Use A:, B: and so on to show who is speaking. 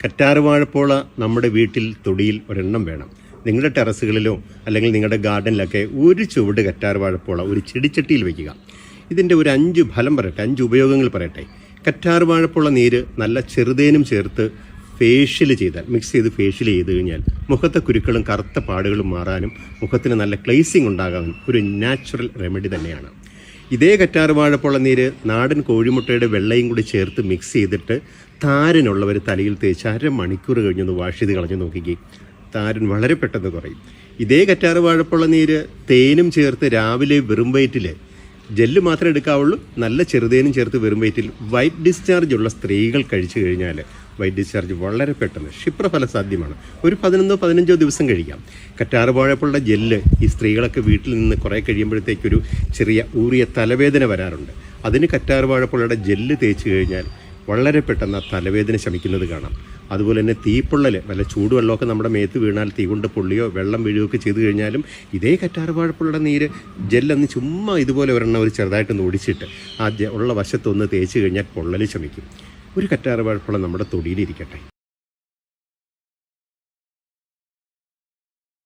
A: കറ്റാറ് വാഴപ്പോള നമ്മുടെ വീട്ടിൽ തൊടിയിൽ ഒരെണ്ണം വേണം. നിങ്ങളുടെ ടെറസുകളിലോ അല്ലെങ്കിൽ നിങ്ങളുടെ ഗാർഡനിലൊക്കെ ഒരു ചുവട് കറ്റാറുവാഴപ്പോള ഒരു ചെടിച്ചട്ടിയിൽ വയ്ക്കുക ഇതിന്റെ ഒരു അഞ്ച് ഫലം പറയട്ടെ അഞ്ച് ഉപയോഗങ്ങൾ പറയട്ടെ. കറ്റാറുവാഴപ്പോള നീര് നല്ല ചെറുതേനും ചേർത്ത് ഫേഷ്യൽ ചെയ്താൽ മിക്സ് ചെയ്ത് ഫേഷ്യൽ ചെയ്ത് കഴിഞ്ഞാൽ മുഖത്തെ കുരുക്കളും കറുത്ത പാടുകളും മാറാനും മുഖത്തിന് നല്ല ക്ലേസിംഗ് ഉണ്ടാകാനും ഒരു നാച്ചുറൽ റെമഡി തന്നെയാണ്. ഇതേ കറ്റാറ് വാഴപ്പുള്ള നീര് നാടൻ കോഴിമുട്ടയുടെ വെള്ളയും കൂടി ചേർത്ത് മിക്സ് ചെയ്തിട്ട് താരനുള്ളവർ തലയിൽ തേച്ച് അരമണിക്കൂർ കഴിഞ്ഞൊന്ന് വാഷ് ചെയ്ത് കളഞ്ഞ് നോക്കിക്കേ. താരൻ വളരെ പെട്ടെന്ന് കുറയും. ഇതേ കറ്റാറ് വാഴപ്പുള്ള നീര് തേനും ചേർത്ത് രാവിലെ വെറും വയറ്റിൽ ജെല്ല് മാത്രമേ എടുക്കാവുള്ളൂ. നല്ല ചെറുതേനും ചേർത്ത് വെറും വയറ്റിൽ വൈറ്റ് ഡിസ്ചാർജ് ഉള്ള സ്ത്രീകൾ കഴിച്ചു കഴിഞ്ഞാൽ വൈറ്റ് ഡിസ്ചാർജ് വളരെ പെട്ടെന്ന് ക്ഷിപ്രഫല സാധ്യമാണ്. ഒരു പതിനൊന്നോ പതിനഞ്ചോ ദിവസം കഴിക്കാം. കറ്റാറ് വാഴപ്പുള്ള ജെല്ല് ഈ സ്ത്രീകളൊക്കെ വീട്ടിൽ നിന്ന് കുറേ കഴിയുമ്പോഴത്തേക്കൊരു ചെറിയ ഊറിയ തലവേദന വരാറുണ്ട്. അതിന് കറ്റാറ് വാഴപ്പുള്ളയുടെ ജെല്ല് തേച്ച് കഴിഞ്ഞാൽ വളരെ പെട്ടെന്ന് ആ തലവേദന ശമിക്കുന്നത് കാണാം. അതുപോലെ തന്നെ തീപ്പൊള്ളൽ വല്ല ചൂടുവെള്ളമൊക്കെ നമ്മുടെ മേത്ത് വീണാൽ തീ കൊണ്ട് പൊള്ളിയോ വെള്ളം വീഴുകയോ ഒക്കെ ചെയ്തു കഴിഞ്ഞാലും ഇതേ കറ്റാറുപാഴപ്പുള്ള നീര് ജെല്ലൊന്ന് ചുമ്മാ ഇതുപോലെ ഒരെണ്ണം ഒരു ചെറുതായിട്ടൊന്ന് ഒടിച്ചിട്ട് ആ ഉള്ള വശത്തൊന്ന് തേച്ച് കഴിഞ്ഞാൽ പൊള്ളൽ ശമിക്കും. ഒരു കറ്റാറുപാഴപ്പുള്ള നമ്മുടെ തൊടിയിലിരിക്കട്ടെ.